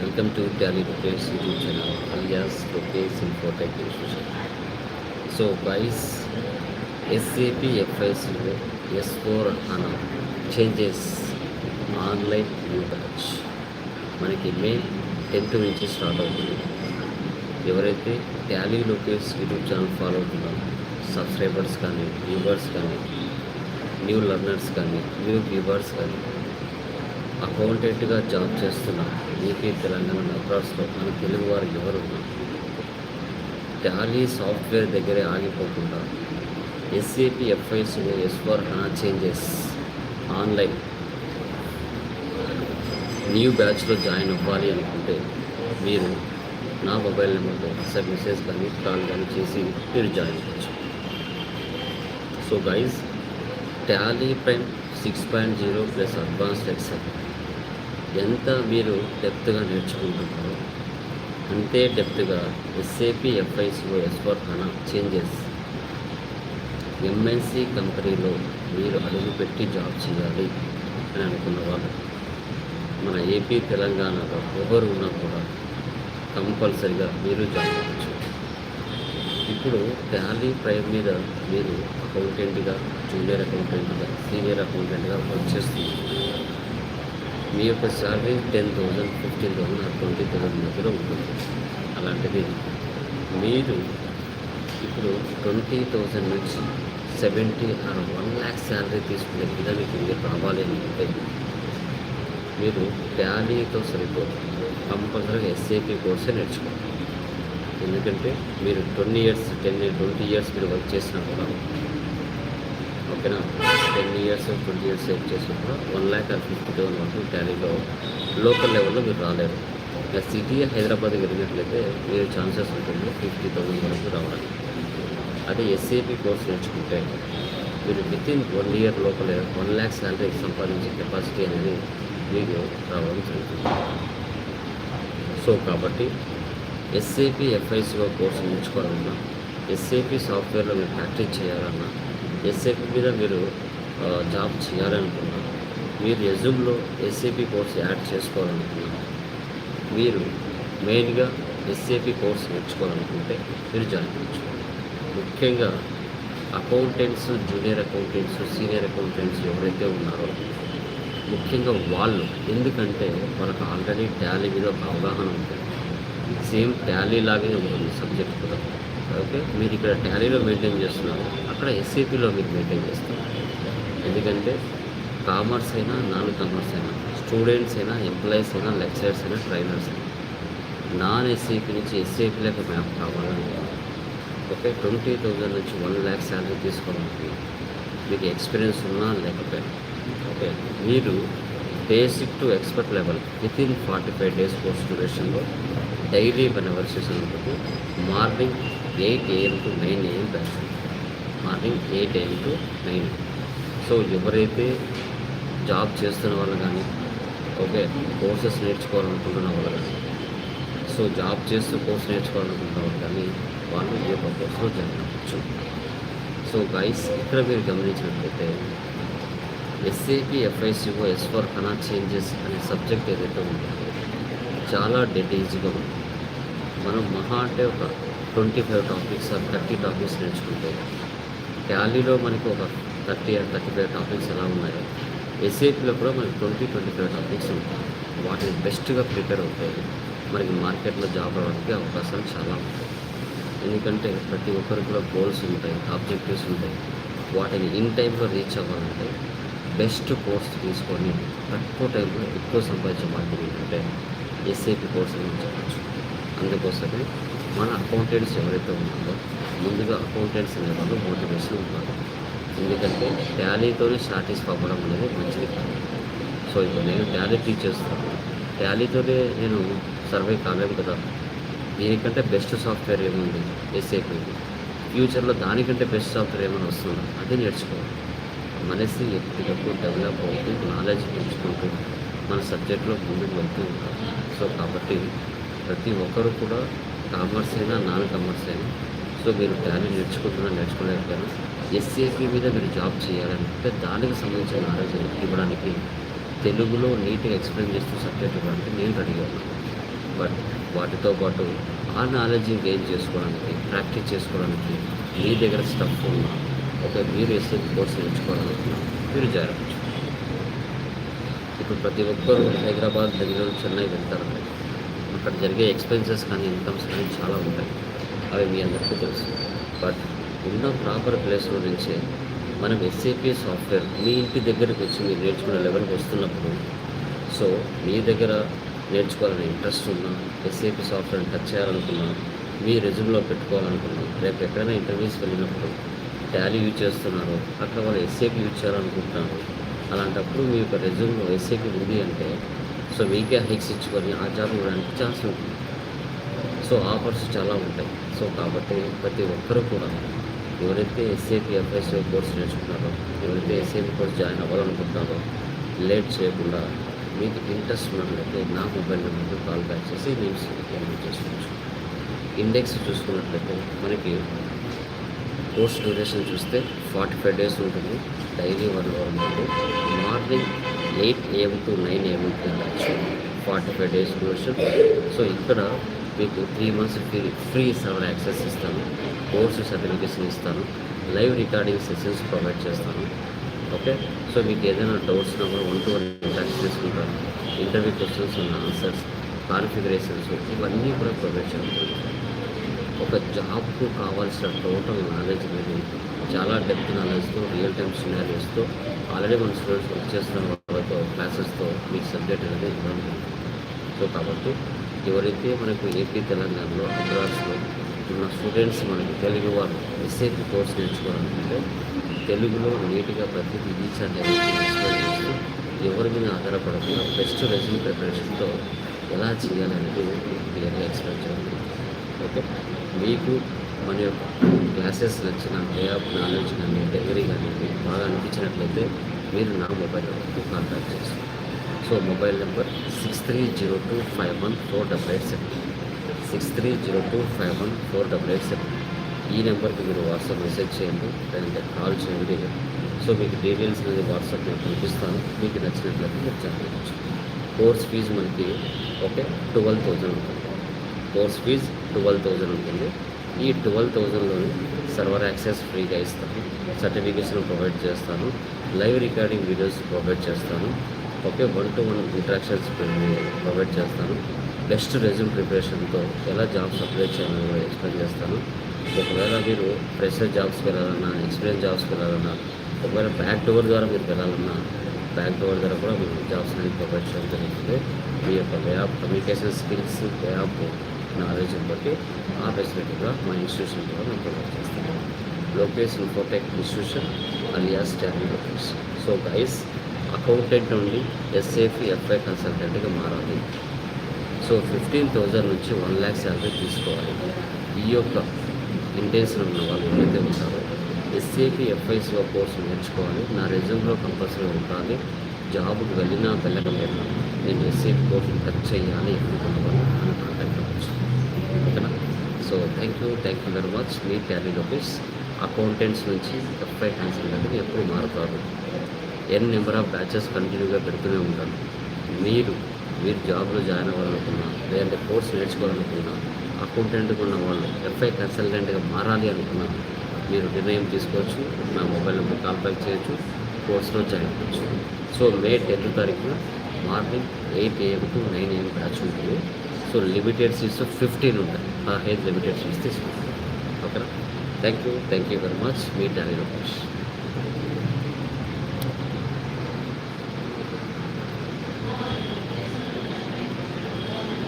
Welcome to Tally Lokesh YouTube channel alias Lokesh infotech institution so guys SAP ఎఫ్ఐసిలో S four HANA changes online new batch. మనకి May tenth నుంచి start అవుతుంది. ఎవరైతే Tally Lokesh YouTube channel follow అవుతున్నారో subscribers కానీ viewers కానీ new learners కానీ new viewers కానీ అకౌంటెంట్గా జాబ్ చేస్తున్న ఏపీ తెలంగాణ మద్రాసులో మన తెలుగు వారు ఎవరు? ఉన్నారు టాలీ సాఫ్ట్వేర్ దగ్గరే ఆగిపోకుండా SAP ఎఫ్ఐస్లో S four HANA changes online. New బ్యాచ్లో జాయిన్ అవ్వాలి అనుకుంటే మీరు నా మొబైల్ నెంబర్లో వాట్సాప్ మెసేజ్ కానీ కాల్ కానీ చేసి మీరు జాయిన్ అవ్వచ్చు. So guys Tally Prime six point zero plus advanced Excel. ఎంత మీరు డెప్త్గా నేర్చుకుంటున్నారో అంతే డెప్త్గా SAP FICO S four HANA changes MNC కంపెనీలో మీరు అడుగుపెట్టి జాబ్ చేయాలి అని అనుకున్న వాళ్ళు మన ఏపీ తెలంగాణలో ఎవరు ఉన్నా కూడా కంపల్సరిగా మీరు జాయిన్ అవ్వచ్చు ఇప్పుడు టాలీ ప్రైమ్ మీద మీరు అకౌంటెంట్గా జూనియర్ అకౌంటెంట్గా సీనియర్ అకౌంటెంట్గా వర్క్ చేస్తున్నారు. మీ యొక్క salary ten thousand fifteen thousand or twenty thousand మధ్యలో ఉంటుంది. అలాంటిది మీరు ఇప్పుడు ట్వంటీ థౌజండ్ నుంచి seventy or one lakh salary తీసుకునే విధానికి మీరు రావాలి అనుకుంటే మీరు ట్యాలీతో సరిపోదు. కంపల్సరీగా ఎస్ఏపీ కోర్సే నేర్చుకోవాలి. ఎందుకంటే మీరు twenty years ten twenty years మీరు వర్క్ చేసినా కూడా ఓకేనా? Ten years twenty years save చేసినా కూడా one lakh and fifty thousand వరకు టాలీలో లోకల్ లెవెల్లో మీరు రాలేరు. ఇక సిటీ హైదరాబాద్ వెళ్ళినట్లయితే మీరు ఛాన్సెస్ ఉంటుంది ఫిఫ్టీ థౌసండ్ వరకు రావడానికి. అదే ఎస్ఏపీ కోర్స్ నేర్చుకుంటే మీరు విత్ ఇన్ వన్ ఇయర్ లోపల వన్ ల్యాక్ శాలరీ సంపాదించే కెపాసిటీ అనేది మీకు రావడం జరుగుతుంది. సో కాబట్టి ఎస్ఏపి ఎఫ్ఐసిఓ కోర్సు నేర్చుకోవాలన్నా ఎస్ఏపి సాఫ్ట్వేర్లో మీరు ప్రాక్టీస్ చేయాలన్నా ఎస్ఏపి మీద మీరు జాబ్ చేయాలనుకున్నా మీరు ఎజుమ్లో ఎస్ఏపి కోర్స్ యాడ్ చేసుకోవాలనుకున్నా మీరు మెయిన్గా ఎస్ఏపి కోర్స్ నేర్చుకోవాలనుకుంటే మీరు జాయిన్ అవ్వచ్చు. ముఖ్యంగా accountants junior accountants senior accountants ఎవరైతే ఉన్నారో ముఖ్యంగా వాళ్ళు ఎందుకంటే వాళ్ళకి ఆల్రెడీ ట్యాలీ మీద ఒక అవగాహన ఉంటుంది సేమ్ ట్యాలీ లాగే ఉంటుంది సబ్జెక్ట్ కూడా. ఓకే మీరు ఇక్కడ ట్యాలీలో మెయింటైన్ చేస్తున్నారు. అక్కడ ఎస్ఏపీలో మీరు మెయింటైన్ చేస్తారు. ఎందుకంటే కామర్స్ అయినా నాన్ కామర్స్ అయినా స్టూడెంట్స్ అయినా ఎంప్లాయీస్ అయినా లెక్చరర్స్ అయినా ట్రైనర్స్ అయినా నాన్ ఎస్ఏపీ నుంచి ఎస్ఏపీలకు మ్యాప్ కావాలని ఓకే ట్వంటీ థౌజండ్ నుంచి వన్ ల్యాక్ శాలరీ తీసుకోవడానికి మీకు ఎక్స్పీరియన్స్ ఉన్నా లేకపోయినా ఓకే మీరు basic to expert level within forty five days course డ్యూరేషన్లో daily one hour session ఉంటుంది morning eight AM to nine AM batch morning eight AM to nine so ఎవరైతే job చేస్తున్న వాళ్ళు కానీ ఓకే కోర్సెస్ నేర్చుకోవాలనుకుంటున్న వాళ్ళు కానీ సో జాబ్ చేస్తూ course నేర్చుకోవాలనుకుంటున్న వాళ్ళు కానీ వాళ్ళు ఈ యొక్క కోర్సులో జాయిన్ అవ్వచ్చు. సో గైస్ ఇక్కడ మీరు గమనించినట్లయితే SAP FICO S four HANA changes అనే సబ్జెక్ట్ ఏదైతే ఉందో చాలా డెడ్ ఈజీగా ఉంది. మనం మహా అంటే ఒక twenty five topics or thirty topics నేర్చుకుంటే టాలీలో మనకి ఒక thirty or thirty five topics ఎలా ఉన్నాయో? ఎస్ఏపీలో కూడా మనకి ట్వంటీ ట్వంటీ ఫైవ్ టాపిక్స్ ఉంటాయి. వాటిని బెస్ట్గా ప్రిపేర్ అవుతాయి. మనకి మార్కెట్లో జాబ్ రావడానికి అవకాశాలు చాలా ఉంటాయి. ఎందుకంటే ప్రతి ఒక్కరికి కూడా గోల్స్ ఉంటాయి ఆబ్జెక్టివ్స్ ఉంటాయి. వాటిని ఇన్ టైంలో రీచ్ అవ్వాలంటే బెస్ట్ కోర్స్ తీసుకొని తక్కువ టైంలో ఎక్కువ సంపాదించే మార్కెట్ ఏంటంటే ఎస్ఏపి కోర్స్ అని చెప్పచ్చు. అందుకోసమే మన అకౌంటెంట్స్ ఎవరైతే ఉన్నారో ముందుగా అకౌంటెంట్స్ అనే వాళ్ళు మోటివేషన్ ఉన్నారు ఎందుకంటే టాలీతోనే సాటిస్ఫై అవ్వడం అనేది మంచిది కాదు. సో ఇప్పుడు నేను టాలీ టీచ్ చేస్తాను టాలీతోనే నేను సర్వే కాలేను కదా. దీనికంటే బెస్ట్ సాఫ్ట్వేర్ ఏముంది? ఎస్ఏపీ ఫ్యూచర్లో దానికంటే బెస్ట్ సాఫ్ట్వేర్ ఏమైనా వస్తుందా? అది నేర్చుకోవాలి. మనసి ఎప్పటికప్పుడు డెవలప్ అవుతూ నాలెడ్జ్ పెంచుకుంటూ మన సబ్జెక్ట్లో ముందుకు వెళ్తూ ఉంటాం సో కాబట్టి ప్రతి ఒక్కరు కూడా కామర్స్ అయినా నాన్ కామర్స్ అయినా సో మీరు టాలెంట్ నేర్చుకుంటున్నా నేర్చుకోలేకపోయినా ఎస్ఏపీ మీద మీరు జాబ్ చేయాలంటే దానికి సంబంధించిన నాలెడ్జ్ ఇవ్వడానికి తెలుగులో నీట్గా ఎక్స్ప్లెయిన్ చేస్తూ సబ్జెక్ట్ ఇవ్వడానికి నేను రెడీగా బట్ వాటితో పాటు ఆ నాలెడ్జ్ గెయిన్ చేసుకోవడానికి ప్రాక్టీస్ చేసుకోవడానికి మీ దగ్గర స్టఫ్ ఉన్నా ఒక మీరు ఎస్సీ కోర్స్ నేర్చుకోవాలనుకున్నా మీరు చేరవచ్చు ఇప్పుడు ప్రతి ఒక్కరు హైదరాబాద్ బెంగళూరు చెన్నై వెళ్తారు. అక్కడ జరిగే ఎక్స్పెన్సెస్ కానీ ఇన్కమ్స్ కానీ చాలా ఉంటాయి. అవి మీ అందరికీ తెలుసు. బట్ ఉన్న ప్రాపర్ ప్లేస్లో నుంచే మనం ఎస్ఏపీ సాఫ్ట్వేర్ మీ ఇంటి దగ్గరికి వచ్చి మీరు నేర్చుకునే లెవెల్కి వస్తున్నప్పుడు సో మీ దగ్గర నేర్చుకోవాలని ఇంట్రెస్ట్ ఉన్నా ఎస్ఏపీ సాఫ్ట్వేర్ టచ్ చేయాలనుకున్నా మీ రెజ్యూమ్లో పెట్టుకోవాలనుకున్నా రేపు ఎక్కడైనా ఇంటర్వ్యూస్ వెళ్ళినప్పుడు టాలీ యూజ్ చేస్తున్నారు అక్కడ వాళ్ళు ఎస్ఏపీ యూజ్ చేయాలనుకుంటున్నారు అలాంటప్పుడు మీ యొక్క రెజ్యూమ్లో ఎస్ఏపీ ఉంది అంటే సో మీకే హైక్స్ ఇచ్చుకొని ఆ జాబ్ ఇవ్వడానికి ఛాన్స్ ఉంటుంది. సో ఆఫర్స్ చాలా ఉంటాయి. సో కాబట్టి ప్రతి ఒక్కరూ కూడా ఎవరైతే ఎస్ఏపీ ఎఫ్ఎస్ఓ కోర్స్ నేర్చుకున్నారో ఎవరైతే ఎస్ఏపీ కోర్స్ జాయిన్ అవ్వాలనుకుంటున్నారో లేట్ చేయకుండా మీకు ఇంట్రెస్ట్ ఉన్నట్లయితే నా మొబైల్ నెంబర్కి కాల్ బ్యాక్ చేసి నేను పేమెంట్ చేసుకోవచ్చు. ఇండెక్స్ చూసుకున్నట్లయితే మనకి కోర్స్ డ్యూరేషన్ చూస్తే ఫార్టీ ఫైవ్ డేస్ ఉంటుంది. డైలీ వన్ అవర్ ఉంటుంది morning eight AM to nine AM వెళ్ళచ్చు. Forty five days duration. So ఇక్కడ మీకు three months free free seven access ఇస్తాను. కోర్సు సర్టిఫికేషన్ ఇస్తాను. లైవ్ రికార్డింగ్ సెషన్స్ ప్రొవైడ్ చేస్తాను. Okay? So మీకు ఏదైనా డౌట్స్ ఉన్నా కూడా వన్ టు వన్ టచ్ చేసుకుంటాను ఇంటర్వ్యూ క్వశ్చన్స్ ఉన్న ఆన్సర్స్ కాన్ఫిగరేషన్స్ ఇవన్నీ కూడా ప్రొవైడ్ చేస్తాను. ఒక జాబ్కు కావాల్సిన టోటల్ నాలెడ్జ్ అనేది చాలా డెప్త్ నాలెడ్జ్తో రియల్ టైమ్ సినారియోస్తో ఆల్రెడీ మన స్టూడెంట్స్ వర్క్ చేస్తున్న వాళ్ళతో క్లాసెస్తో మీకు సబ్జెక్ట్ అనేది ఇవ్వడం సో కాబట్టి ఎవరైతే మనకు ఏపీ తెలంగాణలో గుజరాత్స్లో ఉన్న స్టూడెంట్స్ మనకి తెలుగు వారు ఎస్ఏపీ కోర్స్ నేర్చుకోవాలనుకుంటే తెలుగులో నీట్గా ప్రతిదీ రీచ్ అండ్ ఎవరి మీద ఆధారపడకుండా బెస్ట్ రెజ్యూమ్ ప్రిపరేషన్తో ఎలా చేయాలనేది క్లియర్గా ఎక్స్ప్లెయిన్ చేయాలి. ఓకే? మీకు మన యొక్క క్లాసెస్ నచ్చిన వే ఆఫ్ నాలెడ్జ్ కానీ డెలివరీ కానీ బాగా అనిపించినట్లయితే మీరు నా మొబైల్ నెంబర్కి కాంటాక్ట్ చేస్తారు so mobile number six three zero two five one four double eight seven. Six three zero two five one four double eight seven. ఈ నెంబర్కి మీరు వాట్సాప్ మెసేజ్ చేయండి లేదంటే కాల్ చేయండి. సో మీకు డీటెయిల్స్ అనేది వాట్సాప్ నేను పంపిస్తాను. మీకు నచ్చినట్లయితే మీరు చదవచ్చు కోర్స్ ఫీజు మనకి ఓకే ట్వెల్వ్ థౌజండ్ ఉంటుంది. కోర్స్ ఫీజ్ ట్వెల్వ్ థౌజండ్ ఉంటుంది. ఈ ట్వెల్వ్ థౌజండ్లోని సర్వర్ యాక్సెస్ ఫ్రీగా ఇస్తాను. సర్టిఫికేషన్ ప్రొవైడ్ చేస్తాను. లైవ్ రికార్డింగ్ వీడియోస్ ప్రొవైడ్ చేస్తాను. Okay one to one interactions provide చేస్తాను. బెస్ట్ రెజ్యూమ్ ప్రిపరేషన్తో ఎలా జాబ్స్ అప్లై చేయాలని కూడా ఎక్స్ప్లెయిన్ చేస్తాను. ఒకవేళ మీరు ఫ్రెషర్ జాబ్స్కి వెళ్ళాలన్నా ఎక్స్పీరియన్స్ జాబ్స్కి వెళ్ళాలన్నా ఒకవేళ బ్యాక్ డోర్ ద్వారా మీరు వెళ్ళాలన్నా బ్యాక్ డోర్ ద్వారా కూడా మీరు జాబ్స్ అనేది ప్రొవైడ్ చేయడం జరుగుతుంది. మీ యొక్క way of communication skills way of నాలెడ్జ్ని బట్టి ఆ ఫెసిలిటీ కూడా మా ఇన్స్టిట్యూషన్ ద్వారా మేము ప్రొవైడ్ చేస్తాము. Lokesh Infotech institution alias Tally location so guys accountant నుండి ఎస్ఏఫీ ఎఫ్ఐ కన్సల్టెంట్గా మారాలి. సో ఫిఫ్టీన్ థౌజండ్ నుంచి వన్ ల్యాక్ శాలరీ తీసుకోవాలి. ఈ యొక్క ఇంటెన్షన్ ఉన్న వాళ్ళు ఎవరైతే ఉంటారో ఎస్ఏపీ ఎఫ్ఐస్లో కోర్సు నేర్చుకోవాలి. నా రెజ్యూమ్లో కంపల్సరీ ఉండాలి. జాబ్కి వెళ్ళినా వెళ్ళకపోయినా నేను ఎస్ఏపీ కోర్సు టచ్ చేయాలి అనుకున్నవాళ్ళు నన్ను కాంటాక్ట్ అవ్వచ్చు ఓకేనా? So thank you thank you very much me Tally Lokesh accountants నుంచి ఎఫ్ఐ కన్సల్టెంట్కి ఎప్పుడు మారుతారు? ఎన్ నెంబర్ ఆఫ్ బ్యాచెస్ కంటిన్యూగా పెడుతూనే ఉంటాను. మీరు మీరు జాబ్లో జాయిన్ అవ్వాలనుకున్నా లేదంటే కోర్స్ నేర్చుకోవాలనుకున్నా అకౌంటెంట్గా ఉన్న వాళ్ళు ఎఫ్ఐ కన్సల్టెంట్గా మారాలి అనుకున్నా మీరు నిర్ణయం తీసుకోవచ్చు. నా మొబైల్ నెంబర్ కాల్ చేయొచ్చు. కోర్స్లో జాయిన్ అవ్వచ్చు. సో మే టెన్త్ తారీఖున morning eight AM to nine AM batch ఉంటుంది. సో లిమిటెడ్ సీట్స్ ఫిఫ్టీన్ ఉంటాయి. ఆ హైజ్ లిమిటెడ్ సీట్స్ తీసుకుంటాం ఓకేనా? Thank you thank you very much. Me daddy Lokesh.